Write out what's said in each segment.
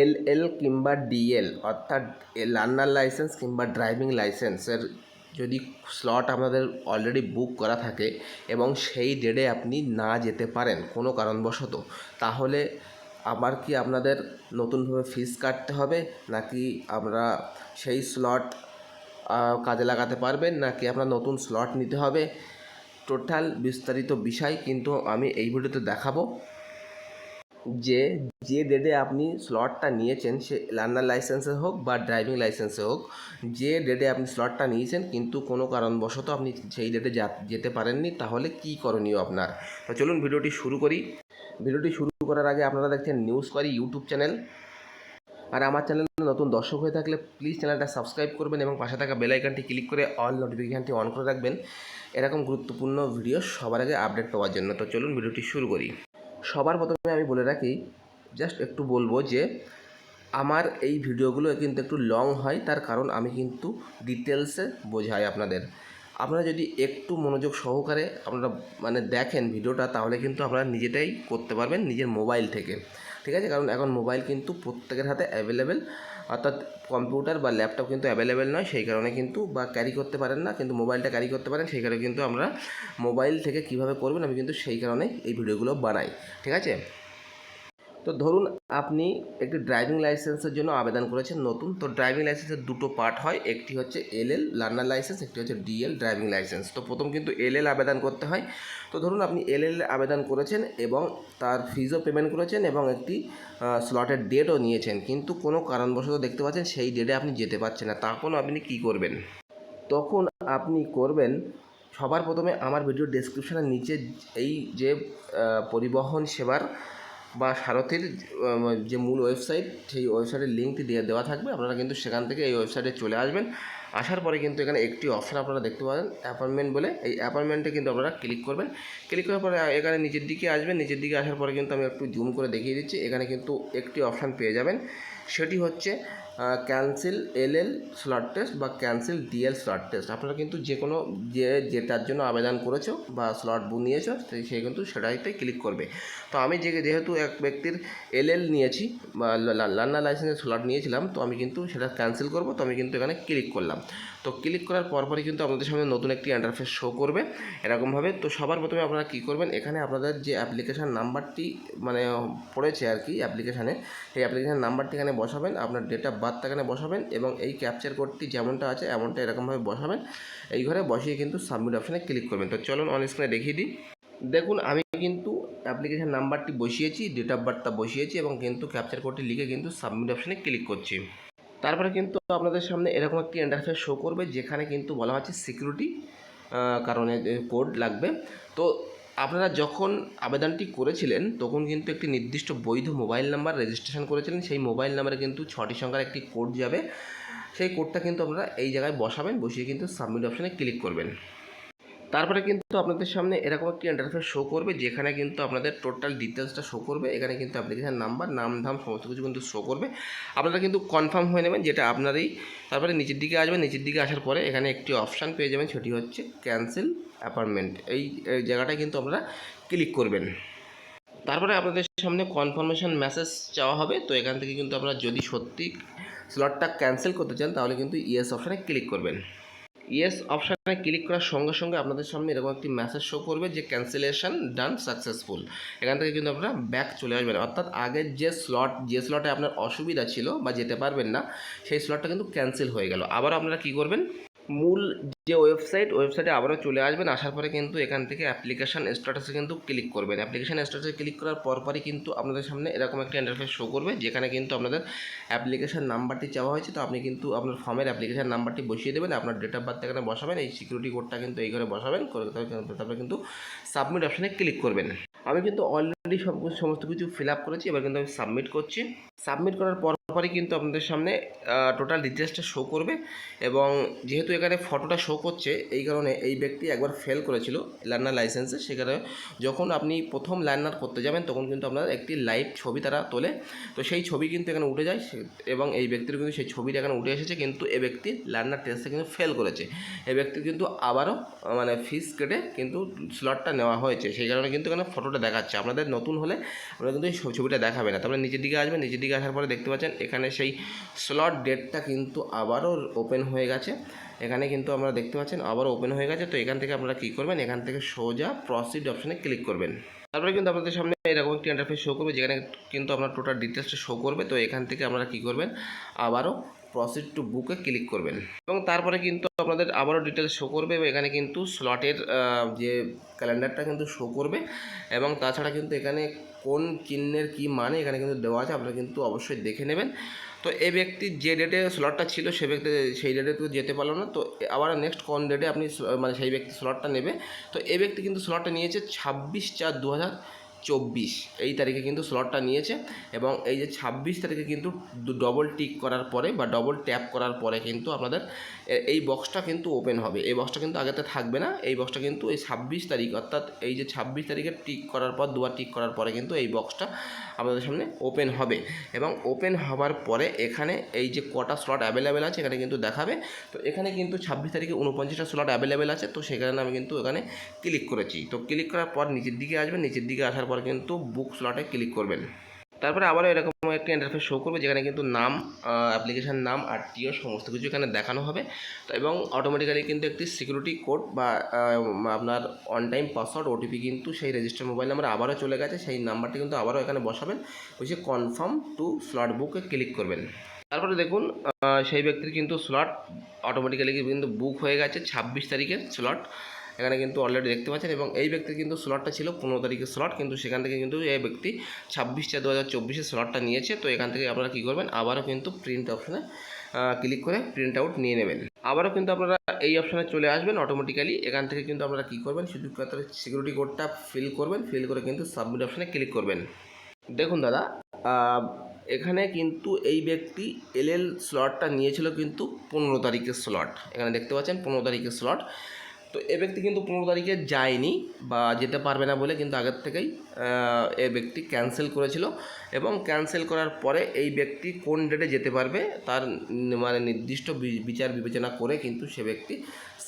এল এল কিংবা ডিএল অর্থাৎ learner licence কিংবা ড্রাইভিং লাইসেন্সের যদি স্লট আপনাদের অলরেডি বুক করা থাকে এবং সেই ডেটে আপনি না যেতে পারেন কোনো কারণবশত, তাহলে আবার কি আপনাদের নতুনভাবে ফিস কাটতে হবে? নাকি আমরা সেই স্লট কাজে লাগাতে পারবেন? নাকি আপনার নতুন স্লট নিতে হবে? টোটাল বিস্তারিত বিষয় কিন্তু আমি এই ভিডিওতে দেখাবো। যে যে ডেটে আপনি স্লটটা নিয়েছেন, সে লার্নার লাইসেন্সে হোক বা ড্রাইভিং লাইসেন্সে হোক, যে ডেটে আপনি স্লটটা নিয়েছেন, কিন্তু কোনো কারণবশত আপনি সেই ডেটে যেতে পারেননি, তাহলে কি করণীয় আপনার? তো চলুন ভিডিওটি শুরু করি। ভিডিওটি শুরু করার আগে আপনারা দেখছেন নিউজ করি ইউটিউব চ্যানেল আর আমার চ্যানেলে নতুন দর্শক হয়ে থাকলে প্লিজ চ্যানেলটা সাবস্ক্রাইব করবেন এবং পাশে থাকা বেল আইকনটি ক্লিক করে অল নোটিফিকেশানটি অন করে রাখবেন। এরকম গুরুত্বপূর্ণ ভিডিও সবার আগে আপডেট পাওয়ার জন্য। তো চলুন ভিডিওটি শুরু করি। সবার প্রথমে আমি বলে রাখি জাস্ট একটু বলব যে, আমার এই ভিডিওগুলো কিন্তু একটু লং হয়, তার কারণ আমি কিন্তু ডিটেলসে বোঝাই আপনাদের। আপনারা যদি একটু মনোযোগ সহকারে আপনারা মানে দেখেন ভিডিওটা, তাহলে কিন্তু আপনারা নিজেটাই করতে পারবেন নিজের মোবাইল থেকে। ঠিক আছে? কারণ এখন মোবাইল কিন্তু প্রত্যেকের হাতে অ্যাভেলেবেল অর্থাৎ কম্পিউটার বা ল্যাপটপ কিন্তু অ্যাভেলেবেল নয়, সেই কারণে কিন্তু বা ক্যারি করতে পারেন না, কিন্তু মোবাইলটা ক্যারি করতে পারেন। সেই কারণে কিন্তু আমরা মোবাইল থেকে কীভাবে করবেন, আমি কিন্তু সেই কারণে এই ভিডিওগুলো বানাই। ঠিক আছে? তো ধরুন আপনি একটি ড্রাইভিং লাইসেন্সের জন্য আবেদন করেছেন, নতুন। তো ড্রাইভিং লাইসেন্সের দুটো পার্ট হয়, একটি হচ্ছে এলএল লার্নার লাইসেন্স একটি হচ্ছে ডিএল ড্রাইভিং লাইসেন্স তো প্রথম কিন্তু এলএল আবেদন করতে হয়। তো ধরুন আপনি এলএল আবেদন করেছেন এবং তার ফিজও পেমেন্ট করেছেন এবং একটি স্লটের ডেটও নিয়েছেন। কিন্তু কোনো কারণবশত দেখতে পাচ্ছেন সেই ডেটে আপনি যেতে পারছেন না। তখন আপনি কি করবেন? তখন আপনি করবেন, সবার প্রথমে আমার ভিডিও ডেসক্রিপশনের নিচে এই যে পরিবহন সেবার বা সারথির যে মূল ওয়েবসাইট সেই ওয়েবসাইটের লিঙ্কটি দিয়ে দেওয়া থাকবে। আপনারা কিন্তু সেখান থেকে এই ওয়েবসাইটে চলে আসবেন। আসার পরে কিন্তু এখানে একটি অপশান আপনারা দেখতে পাবেন অ্যাপয়েন্টমেন্ট বলে। এই অ্যাপয়েন্টমেন্টে কিন্তু আপনারা ক্লিক করবেন। ক্লিক করার পরে এখানে নিচের দিকে আসবেন। নিচের দিকে আসার পরে কিন্তু আমি একটু জুম করে দেখিয়ে দিচ্ছি। এখানে কিন্তু একটি অপশান পেয়ে যাবেন। সেটি হচ্ছে cancel L L slot test বা ক্যান্সেল ডিএল স্লট টেস্ট আপনারা কিন্তু যে কোনো যে যেটার জন্য আবেদন করেছ বা স্লট নিয়েছো সে কিন্তু সেটাইতে ক্লিক করবে। তো আমি যে, যেহেতু এক ব্যক্তির এল এল নিয়েছি বা লার্নার লাইসেন্সের স্লট নিয়েছিলাম, তো আমি কিন্তু সেটা ক্যান্সেল করব, তো আমি কিন্তু এখানে ক্লিক করলাম। তো ক্লিক করার পরপরই কিন্তু আপনাদের সামনে নতুন একটি ইন্টারফেস শো করবে, এরকমভাবে। তো সবার প্রথমে আপনারা কী করবেন, এখানে আপনাদের যে অ্যাপ্লিকেশান নাম্বারটি মানে পড়েছে আর কি অ্যাপ্লিকেশানে সেই অ্যাপ্লিকেশান নাম্বারটি এখানে বসাবেন, আপনার ডেট অফ বার্থ এখানে বসাবেন এবং এই ক্যাপচার কোডটি যেমনটা আছে এমনটা এরকমভাবে বসাবেন। এই ঘরে বসিয়ে কিন্তু সাবমিট অপশানে ক্লিক করবেন। তো চলুন অন স্ক্রিনে দেখিয়ে দিই। দেখুন, আমি কিন্তু অ্যাপ্লিকেশান নাম্বারটি বসিয়েছি ডেট অফ বার্থটা বসিয়েছি এবং কিন্তু ক্যাপচার কোডটি লিখে কিন্তু সাবমিট অপশানে ক্লিক করছি। তারপরে কিন্তু আপনাদের সামনে এরকম একটি ইন্টারফেস শো করবে, যেখানে কিন্তু বলা হচ্ছে সিকিউরিটি কারণে কোড লাগবে। তো আপনারা যখন আবেদনটি করেছিলেন, তখন কিন্তু একটি নির্দিষ্ট বৈধ মোবাইল নাম্বার রেজিস্ট্রেশন করেছিলেন। সেই মোবাইল নাম্বারে কিন্তু ছটি সংখ্যার একটি কোড যাবে। সেই কোডটা কিন্তু আপনারা এই জায়গায় বসাবেন, বসিয়ে কিন্তু সাবমিট অপশানে ক্লিক করবেন। তারপরে কিন্তু আপনাদের সামনে এরকম একটি ইন্টারফেস শো করবে, যেখানে কিন্তু আপনাদের টোটাল ডিটেলসটা শো করবে। এখানে কিন্তু অ্যাপ্লিকেশান নাম্বার নাম, ধাম, সমস্ত কিছু কিন্তু শো করবে। আপনারা কিন্তু কনফার্ম হয়ে নেবেন যেটা আপনারই। তারপরে নিচের দিকে আসবেন নিচের দিকে আসার পরে এখানে একটি অপশান পেয়ে যাবেন, সেটি হচ্ছে ক্যান্সেল অ্যাপয়েন্টমেন্ট এই জায়গাটায় কিন্তু আপনারা ক্লিক করবেন। তারপরে আপনাদের সামনে কনফার্মেশন মেসেজ চাওয়া হবে। তো এখান থেকে কিন্তু আপনারা যদি সত্যি স্লটটা ক্যান্সেল করতে চান, তাহলে কিন্তু ইয়েস অপশানে ক্লিক করবেন। ইয়েস অপশানে ক্লিক করার সঙ্গে সঙ্গে আপনাদের সামনে এরকম একটি মেসেজ শো করবে যে ক্যান্সেলেশন ডান সাকসেসফুল এখান থেকে কিন্তু আপনারা ব্যাক চলে আসবেন। অর্থাৎ আগের যে স্লট যে স্লটে আপনার অসুবিধা ছিল বা যেতে পারবেন না, সেই স্লটটা কিন্তু ক্যান্সেল হয়ে গেল। আবার আপনারা কী করবেন? মূল যে ওয়েবসাইট ওয়েবসাইটে আবারও চলে আসবেন। আসার পরে কিন্তু এখান থেকে অ্যাপ্লিকেশান স্ট্যাটাসে কিন্তু ক্লিক করবেন। অ্যাপ্লিকেশান স্ট্যাটাসে ক্লিক করার পরপরই কিন্তু আপনাদের সামনে এরকম একটা ইন্টারফেস শো করবে, যেখানে কিন্তু আপনাদের অ্যাপ্লিকেশান নাম্বারটি চাওয়া হয়েছে। তো আপনি কিন্তু আপনার ফর্মের অ্যাপ্লিকেশান নাম্বারটি বসিয়ে দেবেন। আপনার ডেট অফ বার্থ এখানে বসাবেন। এই সিকিউরিটি কোডটা কিন্তু এই ঘরে বসাবেন। করে তারপরে কিন্তু সাবমিট অপশানে ক্লিক করবেন। আমি কিন্তু অলরেডি সব সমস্ত কিছু ফিল আপ করেছি, এবার কিন্তু আমি সাবমিট করছি। সাবমিট করার পরপরই কিন্তু আপনাদের সামনে টোটাল ডিটেলসটা শো করবে এবং যেহেতু এখানে ফটোটা শো করছে, এই কারণে এই ব্যক্তি একবার ফেল করেছিল লার্নার লাইসেন্সে সেখানে যখন আপনি প্রথম লার্নার করতে যাবেন, তখন কিন্তু আপনার একটি লাইভ ছবি তারা তোলে। তো সেই ছবি কিন্তু এখানে উঠে যায় এবং এই ব্যক্তির কিন্তু সেই ছবিটা এখানে উঠে এসেছে, কিন্তু এ ব্যক্তি লার্নার টেস্টে কিন্তু ফেল করেছে। এ ব্যক্তির কিন্তু আবারও মানে ফিস কেটে কিন্তু স্লটটা নেওয়া হয়েছে। সেই কারণে কিন্তু এখানে ফটো ফটোটা দেখাচ্ছে। আপনাদের নতুন হলে আপনারা কিন্তু ছবিটা দেখাবে না। তারপরে নিচের দিকে আসবেন, নিচের দিকে আসার পরে দেখতে পাচ্ছেন, এখানে সেই স্লট ডেটটা কিন্তু আবারও ওপেন হয়ে গেছে। এখানে কিন্তু আমরা দেখতে পাচ্ছেন, আবারও ওপেন হয়ে গেছে। তো এখান থেকে আপনারা কী করবেন? এখান থেকে সোজা প্রসিড অপশানে ক্লিক করবেন। তারপরে কিন্তু আপনাদের সামনে এরকম একটি ইন্টারফেস শো করবে, যেখানে কিন্তু আপনার টোটাল ডিটেলসটা শো করবে। তো এখান থেকে আপনারা কী করবেন? আবারও প্রসিড টু বুকে ক্লিক করবেন। এবং তারপরে কিন্তু আপনাদের আবারও ডিটেলস শো করবে এবং এখানে কিন্তু স্লটের যে ক্যালেন্ডারটা কিন্তু শো করবে এবং তাছাড়া কিন্তু এখানে কোন চিহ্নের কি মানে এখানে কিন্তু দেওয়া আছে, আপনারা কিন্তু অবশ্যই দেখে নেবেন। তো এই ব্যক্তির যে ডেটে স্লটটা ছিল সে ব্যক্তি, সেই ডেটে তো যেতে পারল না। তো আবার নেক্সট কোন ডেটে আপনি মানে সেই ব্যক্তি স্লটটা নেবে। তো এই ব্যক্তি কিন্তু স্লটটা নিয়েছে ছাব্বিশ চার দু হাজার চব্বিশ। এই তারিখে কিন্তু স্লটটা নিয়েছে এবং এই যে ছাব্বিশ তারিখে কিন্তু ডবল টিক করার পরে বা ডবল ট্যাপ করার পরে কিন্তু আপনাদের এই বক্সটা কিন্তু ওপেন হবে। এই বক্সটা কিন্তু আগেতে থাকবে না। এই বক্সটা কিন্তু এই ছাব্বিশ তারিখ, অর্থাৎ এই যে ছাব্বিশ তারিখে টিক করার পর দুবার টিক করার পরে কিন্তু এই বক্সটা আপনাদের সামনে ওপেন হবে। এবং ওপেন হওয়ার পরে এখানে এই যে কটা স্লট অ্যাভেলেবেল আছে এখানে কিন্তু দেখাবে। তো এখানে কিন্তু ছাব্বিশ তারিখে উনপঞ্চাশটা স্লট অ্যাভেলেবেল আছে। তো সেখানে আমি কিন্তু এখানে ক্লিক করেছি। তো ক্লিক করার পর নিচের দিকে আসবেন নিচের দিকে আসার পর কিন্তু বুক স্লটে ক্লিক করবেন। তারপরে আবারও এরকম একটি ইন্টারফেস শো করবে, যেখানে কিন্তু নাম অ্যাপ্লিকেশান নাম আর টিও সমস্ত কিছু এখানে দেখানো হবে। এবং অটোমেটিক্যালি কিন্তু একটি সিকিউরিটি কোড বা আপনার অন টাইম পাসওয়ার্ড ওটিপি কিন্তু সেই রেজিস্টার মোবাইল নাম্বার আবারও চলে গেছে। সেই নাম্বারটি কিন্তু আবারও এখানে বসাবেন। বসে কনফার্ম টু স্লট বুকে ক্লিক করবেন। তারপরে দেখুন সেই ব্যক্তির কিন্তু স্লট অটোমেটিক্যালি কিন্তু বুক হয়ে গেছে। ছাব্বিশ তারিখের স্লট এখানে কিন্তু অলরেডি দেখতে পাচ্ছেন এবং এই ব্যক্তির কিন্তু স্লটটা ছিল পনেরো তারিখের স্লট কিন্তু সেখান থেকে কিন্তু এই ব্যক্তি ছাব্বিশ চার দু হাজার চব্বিশে স্লটটা নিয়েছে। তো এখান থেকে আপনারা কী করবেন? আবারও কিন্তু প্রিন্ট অপশানে ক্লিক করে প্রিন্ট আউট নিয়ে নেবেন। আবারও কিন্তু আপনারা এই অপশানে চলে আসবেন অটোমেটিক্যালি এখান থেকে কিন্তু আপনারা কী করবেন? শুধু সিকিউরিটি কোডটা ফিল করবেন। ফিল করে কিন্তু সাবমিট অপশানে ক্লিক করবেন। দেখুন দাদা এখানে কিন্তু এই ব্যক্তি এলএল স্লটটা নিয়েছিল কিন্তু পনেরো তারিখের স্লট এখানে দেখতে পাচ্ছেন পনেরো তারিখের স্লট তো এ ব্যক্তি কিন্তু পনেরো তারিখে যায়নি বা যেতে পারবে না বলে কিন্তু আগের থেকেই এ ব্যক্তি ক্যান্সেল করেছিল এবং ক্যান্সেল করার পরে এই ব্যক্তি কোন ডেটে যেতে পারবে তার মানে নির্দিষ্ট বিচার বিবেচনা করে কিন্তু সে ব্যক্তি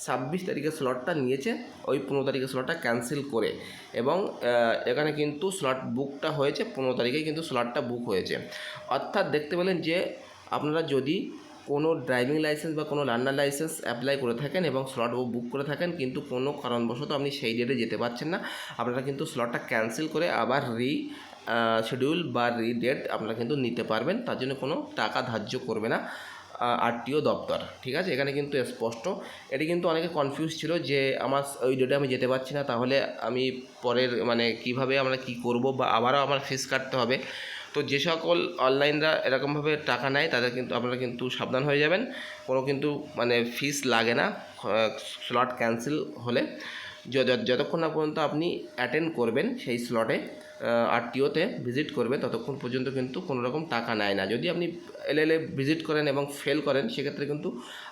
ছাব্বিশ তারিখের স্লটটা নিয়েছে, ওই পনেরো তারিখের স্লটটা ক্যান্সেল করে এবং এখানে কিন্তু স্লট বুকটা হয়েছে, পনেরো তারিখেই কিন্তু স্লটটা বুক হয়েছে। অর্থাৎ দেখতে পেলেন যে আপনারা যদি কোনো ড্রাইভিং লাইসেন্স বা কোনো লার্নার লাইসেন্স অ্যাপ্লাই করে থাকেন এবং স্লট বুক করে থাকেন, কিন্তু কোনো কারণবশত আপনি সেই ডেটে যেতে পারছেন না। আপনারা কিন্তু স্লটটা ক্যান্সেল করে আবার রি শিডিউল বা রি ডেট আপনারা কিন্তু নিতে পারবেন। তার জন্য কোনো টাকা ধার্য করবে না আরটিও দপ্তর, ঠিক আছে? এখানে কিন্তু স্পষ্ট। এটি কিন্তু অনেকে কনফিউজ ছিল যে আমার ওই ডেটে আমি যেতে পারছি না, তাহলে আমি পরের মানে কীভাবে আমরা কি করব বা আবারও আমার ফিস কাটতে হবে। তো যে সকল অনলাইনরা এরকমভাবে টাকা নেয়, তাদের কিন্তু আপনারা কিন্তু সাবধান হয়ে যাবেন। কোনো কিন্তু মানে ফিস লাগে না স্লট ক্যান্সেল হলে। যতক্ষণ না পর্যন্ত আপনি অ্যাটেন্ড করবেন সেই স্লটে আরটিওতে ভিজিট করবে, ততক্ষণ পর্যন্ত কিন্তু কোনো রকম টাকা নেয় না। যদি আপনি এলএলএ ভিজিট করেন এবং ফেল করেন, সেক্ষেত্রে কিন্তু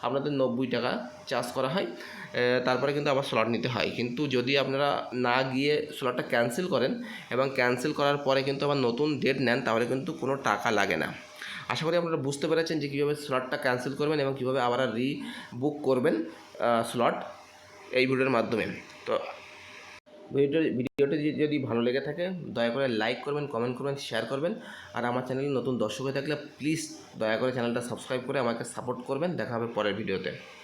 আপনাদের নব্বই টাকা চার্জ করা হয়। তারপরে কিন্তু আবার স্লট নিতে হয়। কিন্তু যদি আপনারা না গিয়ে স্লটটা ক্যান্সেল করেন এবং ক্যান্সেল করার পরে কিন্তু আবার নতুন ডেট নেন, তাহলে কিন্তু কোনো টাকা লাগে না। আশা করি আপনারা বুঝতে পেরেছেন যে কীভাবে স্লটটা ক্যান্সেল করবেন এবং কীভাবে আবার রি বুক করবেন স্লট এই ভিডিওর মাধ্যমে। তো ভিডিও ভিডিওটি যদি- যদি ভালো লেগে থাকে, দয়া করে লাইক করবেন কমেন্ট করবেন শেয়ার করবেন। আর আমার চ্যানেলে নতুন দর্শক হয়ে থাকলে প্লিজ দয়া করে চ্যানেলটা সাবস্ক্রাইব করে আমাকে সাপোর্ট করবেন। দেখা হবে পরের ভিডিওতে